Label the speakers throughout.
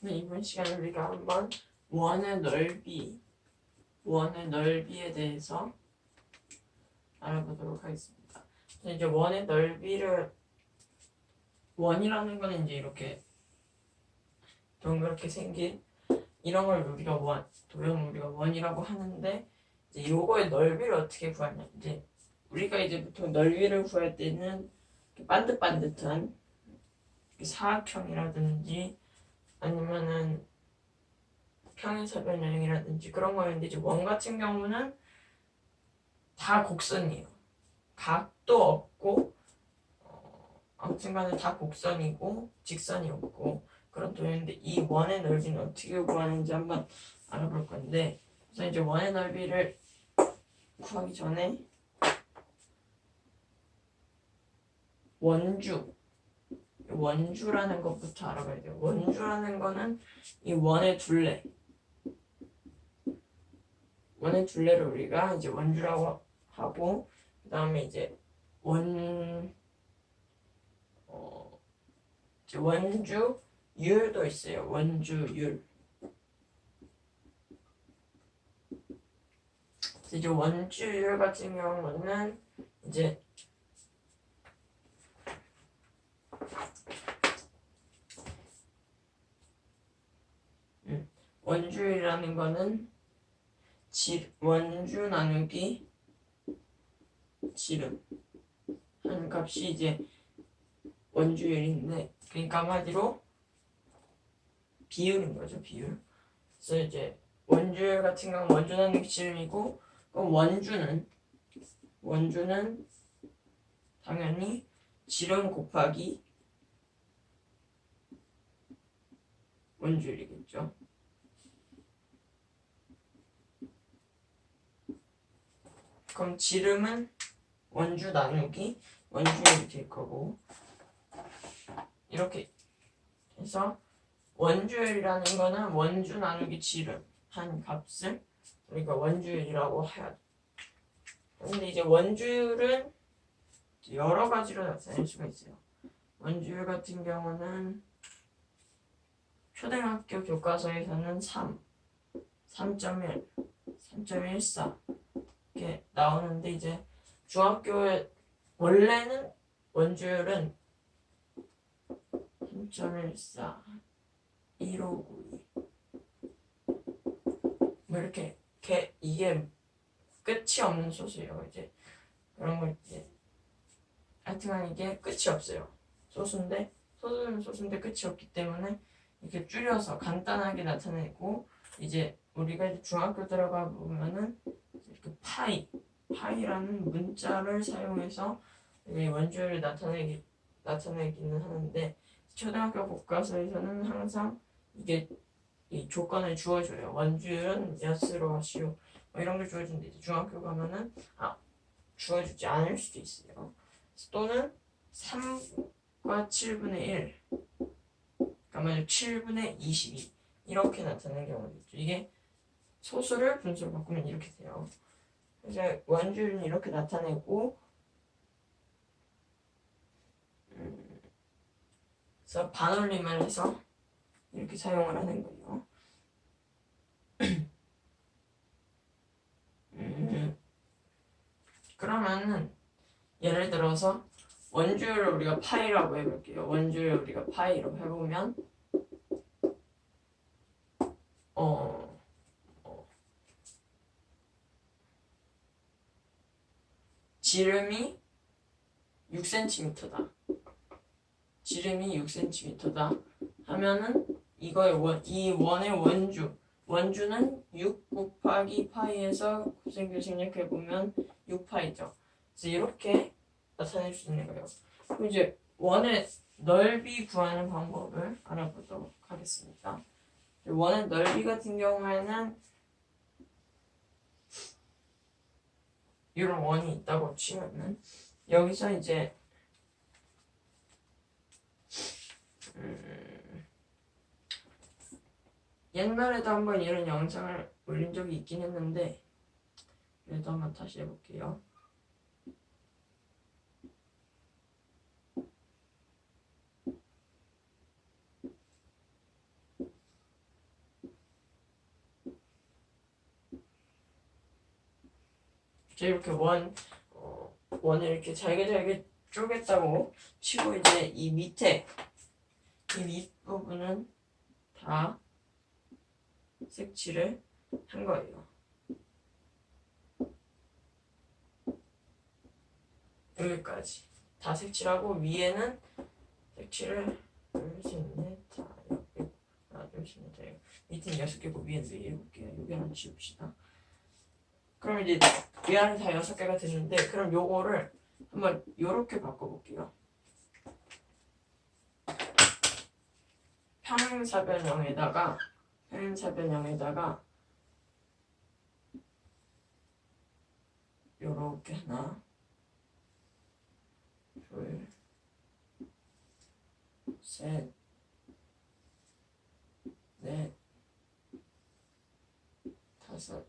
Speaker 1: 네, 이번 시간에 우리가 한번 원의 넓이, 원의 넓이에 대해서 알아보도록 하겠습니다. 그래서 이제 원의 넓이를 원이라는 거는 이제 이렇게 동그랗게 생긴 이런 걸 우리가 원, 도형을 우리가 원이라고 하는데 이제 요거의 넓이를 어떻게 구하냐 이제 우리가 이제 보통 넓이를 구할 때는 반듯반듯한 사각형이라든지 아니면은 평행사변형이라든지 그런 거였는데 이제 원 같은 경우는 다 곡선이에요. 각도 없고 어, 아무튼간에 다 곡선이고 직선이 없고 그런 도형인데 이 원의 넓이는 어떻게 구하는지 한번 알아볼 건데 우선 이제 원의 넓이를 구하기 전에 원주 원주라는 것부터 알아봐야 돼요. 원주라는 거는 이 원의 둘레. 원의 둘레를 우리가 이제 원주라고 하고 그 다음에 이제 원 어, 이제 원주 율도 있어요. 원주율. 그래서 이제 원주 율 같은 경우는 이제 원주율이라는 거는 지, 원주 나누기 지름. 하는 값이 이제 원주율인데 그러니까 한마디로 비율인 거죠 비율. 그래서 이제 원주율 같은 경우는 원주 나누기 지름이고 그럼 원주는 원주는 당연히 지름 곱하기 원주율이겠죠 그럼 지름은 원주 나누기 원주율이 될 거고 이렇게 해서 원주율이라는 거는 원주 나누기 지름 한 값을 우리가 원주율이라고 해야 돼. 근데 이제 원주율은 여러 가지로 나타낼 수가 있어요. 원주율 같은 경우는 초등학교 교과서에서는 3, 3.1, 3.14 이렇게 나오는데 이제 중학교에 원래는 원주율은 3.14, 1592. 뭐 이렇게 개, 이게 끝이 없는 소수예요. 이제 그런 걸 이제 하여튼간 이게 끝이 없어요. 소수인데 소수는 소수인데 끝이 없기 때문에 이렇게 줄여서 간단하게 나타내고 이제 우리가 이제 중학교 들어가 보면은 이렇게 파이 파이라는 문자를 사용해서 이 원주율을 나타내기 나타내기는 하는데 초등학교 교과서에서는 항상 이게 이 조건을 주어줘요. 원주율은 몇으로 하시오. 뭐 이런 걸 주어주는데 이제 중학교 가면은 아 주어주지 않을 수도 있어요. 또는 3과 7분의 1 그러면 7분의 22 이렇게 나타나는 경우도 있죠. 이게 소수를 분수로 바꾸면 이렇게 돼요. 이제 원주율은 이렇게 나타내고 음, 그래서 반올림을 해서 이렇게 사용을 하는 거예요. 음, 그러면은 예를 들어서 원주율을 우리가 파이라고 해볼게요. 원주율을 우리가 파이로 해보면 어, 어 지름이 6cm다. 지름이 6cm다. 하면은 이거의 원, 이 원의 원주 원주는 6 곱하기 파이에서 곱셈교 생략해 보면 6파이죠. 그래서 이렇게 나타낼 수 있는 거예요. 그럼 이제 원의 넓이 구하는 방법을 알아보도록 하겠습니다. 원의 넓이 같은 경우에는 이런 원이 있다고 치면은 여기서 이제 음, 옛날에도 한번 이런 영상을 올린 적이 있긴 했는데 그래도 한번 다시 해볼게요. 자 이렇게 원 어, 원을 이렇게 잘게 잘게 쪼갰다고 치고 이제 이 밑에 이 밑부분은 다 색칠을 한 거예요. 여기까지 다 색칠하고 위에는 색칠을 둘셋넷 다 여기 하나 둘셋넷 다 밑에는 여섯 개고 위에는 네 일곱 개 여기 하나 지웁시다. 그럼 이제 위아래 다 여섯 개가 됐는데 그럼 요거를 한번 요렇게 바꿔볼게요. 평행사 변형에다가 평행사 변형에다가 요렇게 하나 둘 셋, 넷, 다섯, 아,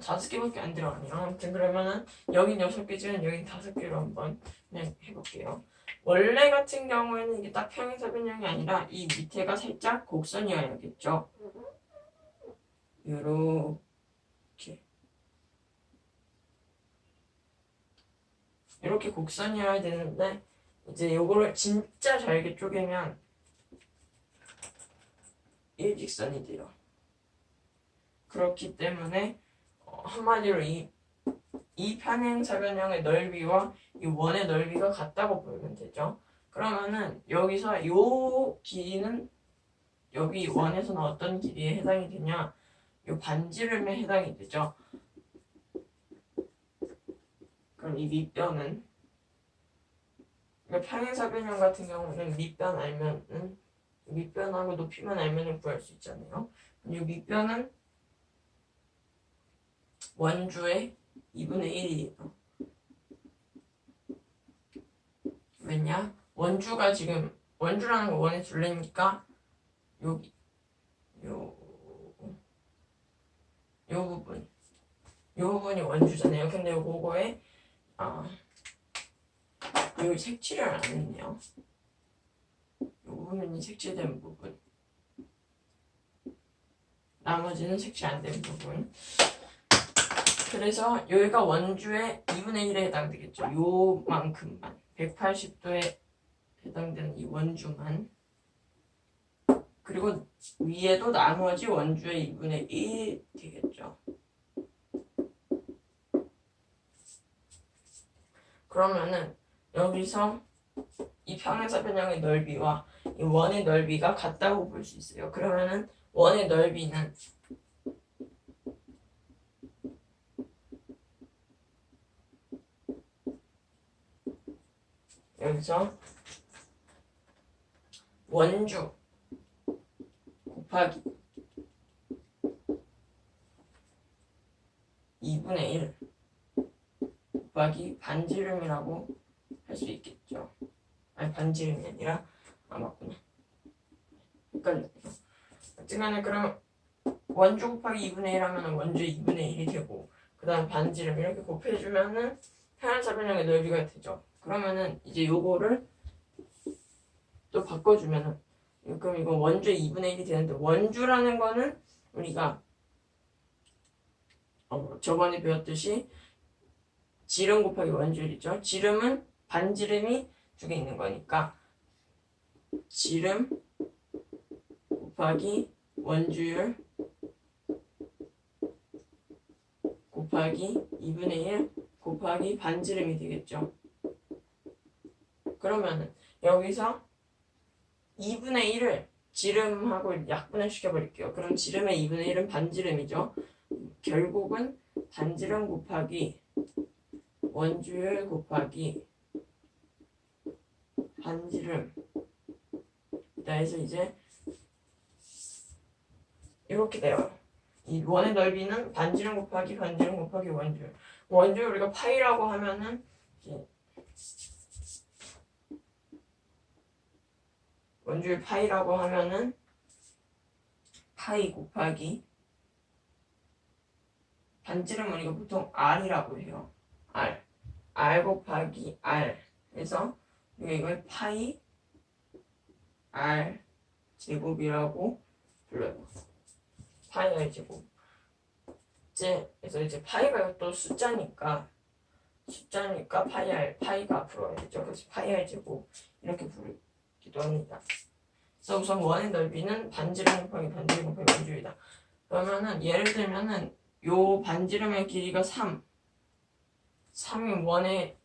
Speaker 1: 다섯 개밖에 안 들어가네요. 아무튼 그러면은 여긴 여섯 개지만 여긴 다섯 개로 한번 그냥 해볼게요. 원래 같은 경우에는 이게 딱 평행사 변형이 아니라 이 밑에가 살짝 곡선이어야겠죠. 요렇게 이렇게 곡선이어야 되는데 이제 요거를 진짜 잘게 쪼개면 일직선이 돼요. 그렇기 때문에 어, 한마디로 이, 이 편행 사변형의 넓이와 이 원의 넓이가 같다고 보면 되죠. 그러면은 여기서 요 길이는 여기 원에서는 어떤 길이에 해당이 되냐? 요 반지름에 해당이 되죠. 그럼 이 밑변은 그러니까 평행사변형 같은 경우는 밑변 알면은 밑변하고 높이만 알면은 구할 수 있잖아요. 이 밑변은 원주의 2분의 1이에요. 왜냐? 원주가 지금 원주라는 거 원의 둘레니까 여기 요, 요 부분 요 부분이 원주잖아요. 근데 요거에 아 여기 색칠을 안 했네요. 이 부분이 색칠된 부분. 나머지는 색칠 안 된 부분. 그래서 여기가 원주의 2분의 1에 해당되겠죠. 요만큼만. 180도에 해당되는 이 원주만. 그리고 위에도 나머지 원주의 2분의 1 되겠죠. 그러면은 여기서 이 평행사 변형의 넓이와 이 원의 넓이가 같다고 볼 수 있어요. 그러면은 원의 넓이는 여기서 원주 곱하기 2분의 1 곱하기 반지름이라고 할 수 있겠죠. 아니 반지름이 아니라 아 맞구나. 어쨌간에 그럼 원주 곱하기 2분의 1 하면 원주 2분의 1이 되고 그 다음 반지름 이렇게 곱해주면은 편한사변형의 넓이가 되죠. 그러면은 이제 요거를 또 바꿔주면은 그럼 이건 원주의 2분의 1이 되는데 원주라는 거는 우리가 어, 저번에 배웠듯이 지름 곱하기 원주율이죠. 지름은 반지름이 두 개 있는 거니까 지름 곱하기 원주율 곱하기 2분의 1 곱하기 반지름이 되겠죠. 그러면은 여기서 2분의 1을 지름하고 약분을 시켜버릴게요. 그럼 지름의 2분의 1은 반지름이죠. 결국은 반지름 곱하기 원주율 곱하기 반지름 그래서 이제 이렇게 돼요. 이 원의 넓이는 반지름 곱하기 반지름 곱하기 원주율. 원주율 우리가 파이라고 하면은 이제 원주율 파이라고 하면은 파이 곱하기 반지름 우리가 보통 r이라고 해요. r r 곱하기 r 우리가 이걸 파이 r 제곱이라고 불러요. 파이 r 제곱. 이제 그래서 이제 파이가 또 숫자니까 숫자니까 파이 r 파이가 앞으로 와야죠. 그래서 파이 r 제곱 이렇게 부르 기도 합니다. 그래서 우선 원의 넓이는 반지름 곱하기 반지름 곱하기 원주이다. 그러면은 예를 들면은 요 반지름의 길이가 3 3이 원의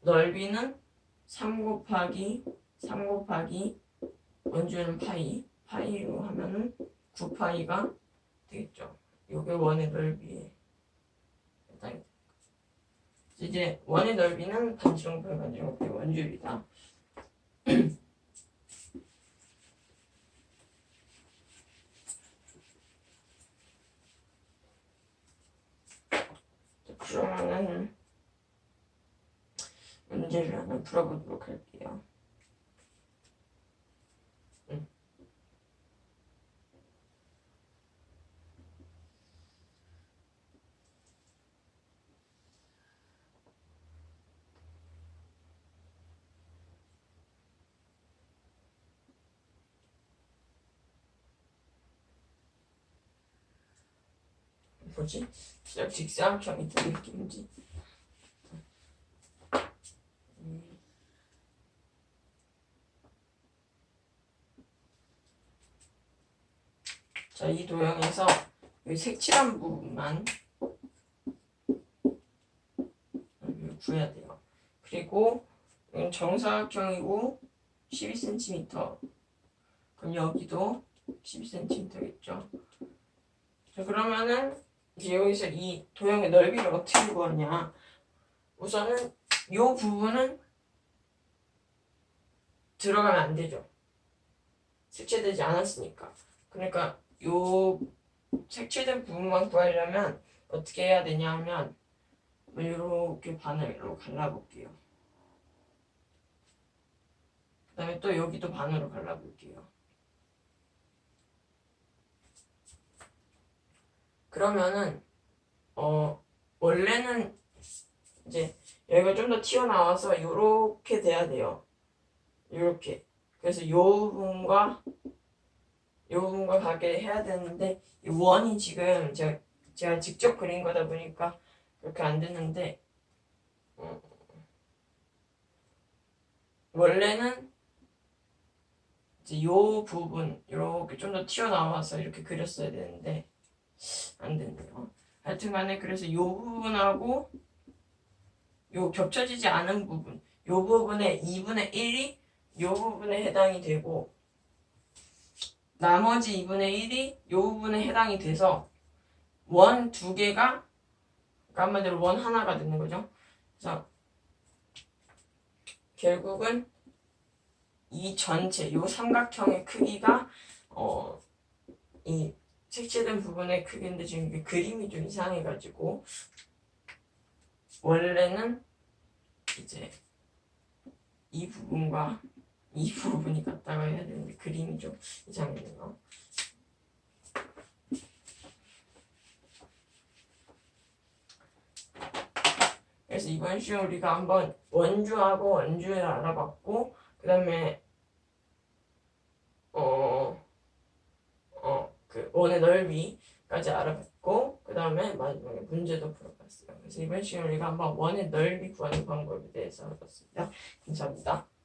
Speaker 1: 넓이는 3 곱하기 3 곱하기 원주는 파이 파이로 하면은 9파이가 되겠죠. 요게 원의 넓이에 해당이 됩니다. 이제 원의 넓이는 반지름 곱하기 반지름 곱하기 원주이다. 그러면은 문제를 하나 풀어보도록 할게요. 음. 뭐지? 진짜 직사각형이 든 느낌인지. 음. 자, 이 도형에서 이 색칠한 부분만 여기 구해야 돼요. 그리고 정사각형이고 12cm. 그럼 여기도 12cm겠죠. 자, 그러면은 이제 여기서 이 도형의 넓이를 어떻게 구하냐? 우선은 이 부분은 들어가면 안 되죠. 색칠되지 않았으니까. 그러니까 요 색칠된 부분만 구하려면 어떻게 해야 되냐 하면 이렇게 반으로 갈라볼게요. 그 다음에 또 여기도 반으로 갈라볼게요. 그러면은 어 원래는 이제 여기가 좀 더 튀어나와서 요렇게 돼야 돼요. 요렇게. 그래서 요 부분과 요 부분과 가게 해야 되는데 이 원이 지금 제가 제가 직접 그린 거다 보니까 그렇게 안 됐는데 어, 원래는 이제 요 부분 이렇게 좀 더 튀어나와서 이렇게 그렸어야 되는데 안 됐네요. 하여튼 간에 그래서 요 부분하고 요 겹쳐지지 않은 부분 요 부분의 2분의 1이 요 부분에 해당이 되고 나머지 2분의 1이 요 부분에 해당이 돼서 원 두 개가 그러니까 한마디로 원 하나가 되는 거죠. 그래서 결국은 이 전체 요 삼각형의 크기가 어 이 색칠된 부분의 크기인데 지금 이게 그림이 좀 이상해가지고 원래는 이제 이 부분과 이 부분이 같다고 해야 되는데 그림이 좀 이상해요. 그래서 이번 시간 우리가 한번 원주하고 원주를 알아봤고 그 다음에 어, 어, 그 원의 넓이까지 알아봤고 그 다음에 마지막에 문제도 풀어봤어요. 그래서 이번 시간 우리가 한번 원의 넓이 구하는 방법에 대해서 알아봤습니다. 감사합니다.